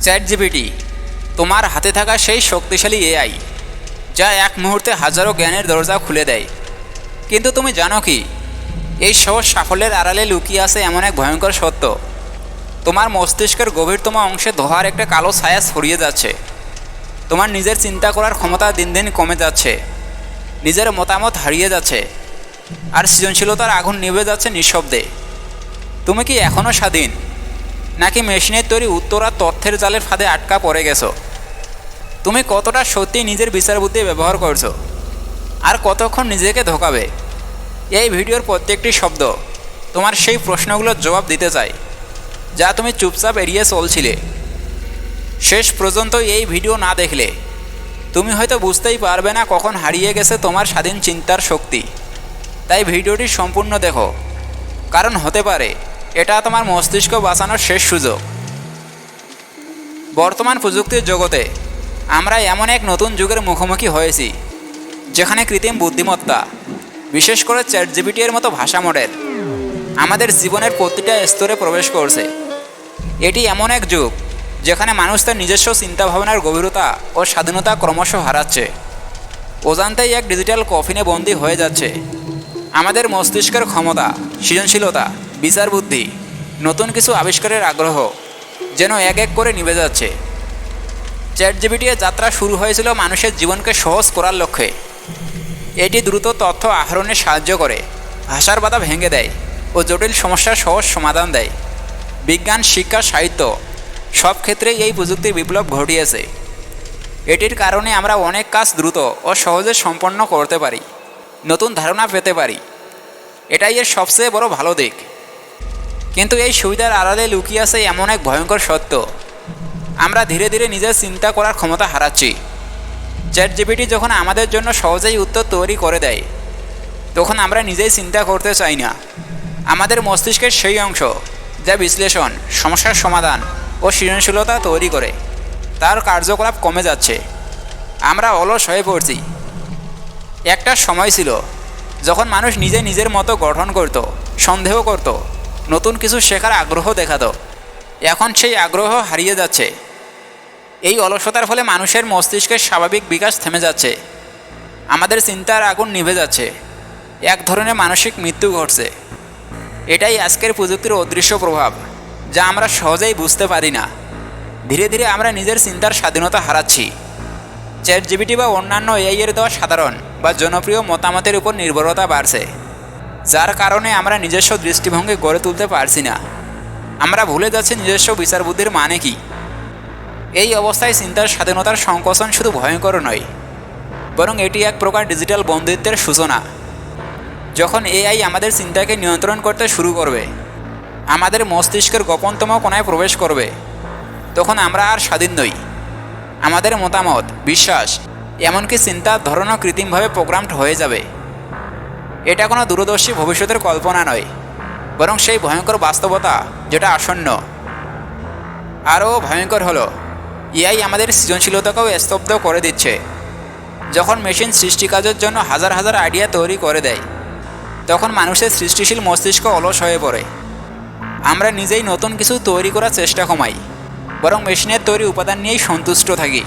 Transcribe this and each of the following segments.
Chat GPT তোমার হাতে থাকা সেই শক্তিশালী এআই, যা এক মুহূর্তে হাজারো জ্ঞানের দরজা খুলে দেয়। কিন্তু তুমি জানো কি? এই সহজ সাফল্যের আড়ালে লুকিয়ে আছে এমন এক ভয়ঙ্কর সত্য। তোমার মস্তিষ্কের গভীরতম অংশে ধোয়ার একটা কালো ছায়া ছড়িয়ে যাচ্ছে। তোমার নিজের চিন্তা করার ক্ষমতা দিন দিন কমে যাচ্ছে। নিজের মতামত হারিয়ে যাচ্ছে। আর সৃজনশীলতার আগুন নিভে যাচ্ছে নিঃশব্দে। তুমি কি এখনও স্বাধীন? নাকি মেশিনের তৈরি উত্তর আর তথ্যের জালের ফাঁদে আটকা পড়ে গেছো? তুমি কতটা সত্যি নিজের বিচার বুদ্ধি ব্যবহার করছ? আর কতক্ষণ নিজেকে ধোকাবে? এই ভিডিওর প্রত্যেকটি শব্দ তোমার সেই প্রশ্নগুলোর জবাব দিতে চাই, যা তুমি চুপচাপ এড়িয়ে চলছিলে। শেষ পর্যন্ত এই ভিডিও না দেখলে, তুমি হয়তো বুঝতেই পারবে না কখন হারিয়ে গেছে তোমার স্বাধীন চিন্তার শক্তি। তাই ভিডিওটি সম্পূর্ণ দেখো, কারণ হতে পারে এটা তোমার মস্তিষ্ক বাঁচানোর শেষ সুযোগ। বর্তমান প্রযুক্তির জগতে আমরা এমন এক নতুন যুগের মুখোমুখি হয়েছি, যেখানে কৃত্রিম বুদ্ধিমত্তা, বিশেষ করে চ্যাট জিপিটি এর মতো ভাষা মডেল, আমাদের জীবনের প্রতিটা স্তরে প্রবেশ করছে। এটি এমন এক যুগ, যেখানে মানুষ তার নিজস্ব চিন্তাভাবনার গভীরতা ও স্বাধীনতা ক্রমশ হারাচ্ছে। অজান্তেই এক ডিজিটাল কফিনে বন্দী হয়ে যাচ্ছে। আমাদের মস্তিষ্কের ক্ষমতা, সৃজনশীলতা বিচার বুদ্ধি, নতুন কিছু আবিষ্কারের আগ্রহ, যেন এক এক করে নিভে যাচ্ছে। চ্যাট জিবিটির যাত্রা শুরু হয়েছিল মানুষের জীবনকে সহজ করার লক্ষ্যে। এটি দ্রুত তথ্য আহরণে সাহায্য করে, ভাষার বাধা ভেঙে দেয় ও জটিল সমস্যার সহজ সমাধান দেয়। বিজ্ঞান, শিক্ষা, সাহিত্য সব ক্ষেত্রেই এই প্রযুক্তির বিপ্লব ঘটিয়েছে। এটির কারণে আমরা অনেক কাজ দ্রুত ও সহজে সম্পন্ন করতে পারি, নতুন ধারণা পেতে পারি। এটাই এর সবচেয়ে বড় ভালো দিক। কিন্তু এই সুবিধার আড়ালে লুকিয়ে আছে এমন এক ভয়ঙ্কর সত্য। আমরা ধীরে ধীরে নিজের চিন্তা করার ক্ষমতা হারাচ্ছি। চ্যাট জিপিটি যখন আমাদের জন্য সহজেই উত্তর তৈরি করে দেয়, তখন আমরা নিজেই চিন্তা করতে চাই না। আমাদের মস্তিষ্কের সেই অংশ যা বিশ্লেষণ, সমস্যার সমাধান ও সৃজনশীলতা তৈরি করে। তার কার্যকলাপ কমে যাচ্ছে। আমরা অলস হয়ে পড়ছি। একটা সময় ছিল যখন মানুষ নিজে নিজের মতো গঠন করত, সন্দেহ করত নতুন কিছু শেখার আগ্রহ দেখাতো এখন সেই আগ্রহ হারিয়ে যাচ্ছে। এই অলসতার ফলে মানুষের মস্তিষ্কের স্বাভাবিক বিকাশ থেমে যাচ্ছে। আমাদের চিন্তার আগুন নিভে যাচ্ছে। এক ধরনের মানসিক মৃত্যু ঘটছে। এটাই আজকের প্রযুক্তির অদৃশ্য প্রভাব, যা আমরা সহজেই বুঝতে পারি না। ধীরে ধীরে আমরা নিজের চিন্তার স্বাধীনতা হারাচ্ছি। চ্যাট জিবিটি বা অন্যান্য এআইয়ের দেওয়া সাধারণ বা জনপ্রিয় মতামতের উপর নির্ভরতা বাড়ছে। যার কারণে আমরা নিজস্ব দৃষ্টিভঙ্গি গড়ে তুলতে পারছি না। আমরা ভুলে যাচ্ছি নিজস্ব বিচার বুদ্ধির মানে কি। এই অবস্থায় চিন্তার স্বাধীনতার সংকোচন শুধু ভয়ঙ্কর নয়, বরং এটি এক প্রকার ডিজিটাল বন্ধুত্বের সূচনা। যখন এআই আমাদের চিন্তাকে নিয়ন্ত্রণ করতে শুরু করবে, আমাদের মস্তিষ্কের গোপনতম কোনায় প্রবেশ করবে, তখন আমরা আর স্বাধীন নই। আমাদের মতামত, বিশ্বাস, এমনকি চিন্তার ধরনও কৃত্রিমভাবে প্রোগ্রামড হয়ে যাবে। এটা কোনো দূরদর্শী ভবিষ্যতের কল্পনা নয়, বরং সেই ভয়ঙ্কর বাস্তবতা যেটা আসন্ন। আরও ভয়ঙ্কর হলো, এআই আমাদের সৃজনশীলতাকেও স্তব্ধ করে দিচ্ছে। যখন মেশিন সৃষ্টি কাজের জন্য হাজার হাজার আইডিয়া তৈরি করে দেয়, তখন মানুষের সৃষ্টিশীল মস্তিষ্ক অলস হয়ে পড়ে। আমরা নিজেই নতুন কিছু তৈরি করার চেষ্টা কমাই, বরং মেশিনের তৈরি উপাদান নিয়েই সন্তুষ্ট থাকি।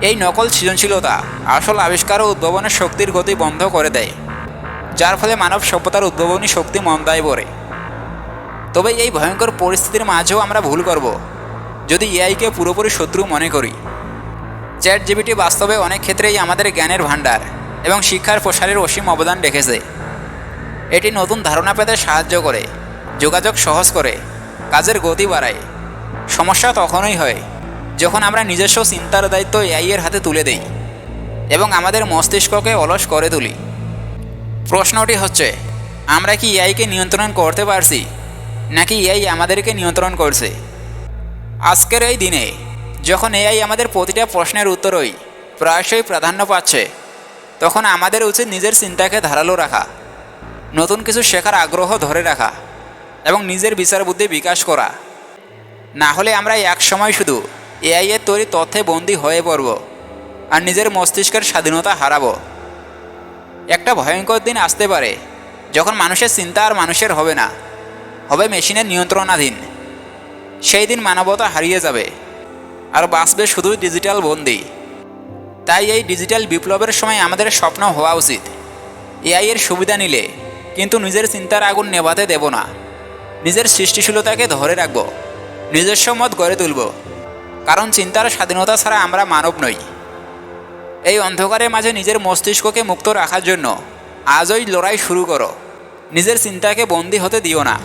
এই নকল সৃজনশীলতা আসল আবিষ্কার ও উদ্ভাবনের শক্তির গতি বন্ধ করে দেয়। যার ফলে মানব সভ্যতার উদ্ভাবনী শক্তি মন্দায় পড়ে। তবে এই ভয়ঙ্কর পরিস্থিতির মাঝেও আমরা ভুল করব, যদি এআইকে পুরোপুরি শত্রু মনে করি। চ্যাট জিবিটি বাস্তবে অনেক ক্ষেত্রেই আমাদের জ্ঞানের ভাণ্ডার এবং শিক্ষার প্রসারের অসীম অবদান রেখেছে। এটি নতুন ধারণা পেতে সাহায্য করে, যোগাযোগ সহজ করে, কাজের গতি বাড়ায়। সমস্যা তখনই হয় যখন আমরা নিজস্ব চিন্তার দায়িত্ব এআইয়ের হাতে তুলে দেই এবং আমাদের মস্তিষ্ককে অলস করে তুলি। প্রশ্নটি হচ্ছে, আমরা কি এআইকে নিয়ন্ত্রণ করতে পারছি, নাকি এআই আমাদেরকে নিয়ন্ত্রণ করছে? আজকের এই দিনে, যখন এআই আমাদের প্রতিটা প্রশ্নের উত্তরই প্রায়শই প্রাধান্য পাচ্ছে, তখন আমাদের উচিত নিজের চিন্তাকে ধারালো রাখা, নতুন কিছু শেখার আগ্রহ ধরে রাখা, এবং নিজের বিচার বুদ্ধি বিকাশ করা। না হলে আমরা এক সময় শুধু এআইয়ের তৈরি তথ্যে বন্দী হয়ে পড়ব, আর নিজের মস্তিষ্কের স্বাধীনতা হারাবো। একটা ভয়ঙ্কর দিন আসতে পারে, যখন মানুষের চিন্তা আর মানুষের হবে না, হবে মেশিনের নিয়ন্ত্রণাধীন। সেই দিন মানবতা হারিয়ে যাবে আর বাঁচবে শুধু ডিজিটাল বন্দি। তাই এই ডিজিটাল বিপ্লবের সময় আমাদের স্বপ্ন হওয়া উচিত। এআই এর সুবিধা নিলে কিন্তু নিজের চিন্তার আগুন নেভাতে দেব না। নিজের সৃষ্টিশীলতাকে ধরে রাখব, নিজস্ব মত গড়ে তুলব। কারণ চিন্তার স্বাধীনতা ছাড়া আমরা মানব নই। এই অন্ধকারের মাঝে নিজের মস্তিষ্ককে মুক্ত রাখার জন্য আজই লড়াই শুরু করো। নিজের চিন্তাকে বন্দি হতে দিও না।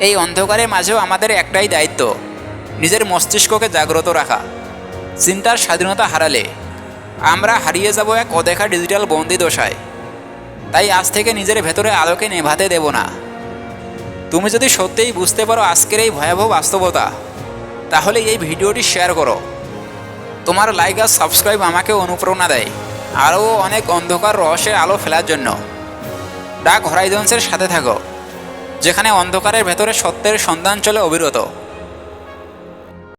এই অন্ধকারের মাঝেও আমাদের একটাই দায়িত্ব, নিজের মস্তিষ্ককে জাগ্রত রাখা। চিন্তার স্বাধীনতা হারালে আমরা হারিয়ে যাব এক অদেখা ডিজিটাল বন্দি দশায়। তাই আজ থেকে নিজের ভেতরে আলোকে নেভাতে দেব না। তুমি যদি সত্যিই বুঝতে পারো আজকের এই ভয়াবহ বাস্তবতা, তাহলে এই ভিডিওটি শেয়ার করো। তোমার লাইক আর সাবস্ক্রাইব আমাকে অনুপ্রেরণা দেয়। আরও অনেক অন্ধকার রহস্যের আলো ফেলার জন্য। ডাক হরাইজন্সের সাথে থাকো, যেখানে অন্ধকারের ভেতরে সত্যের সন্ধান চলে অবিরত।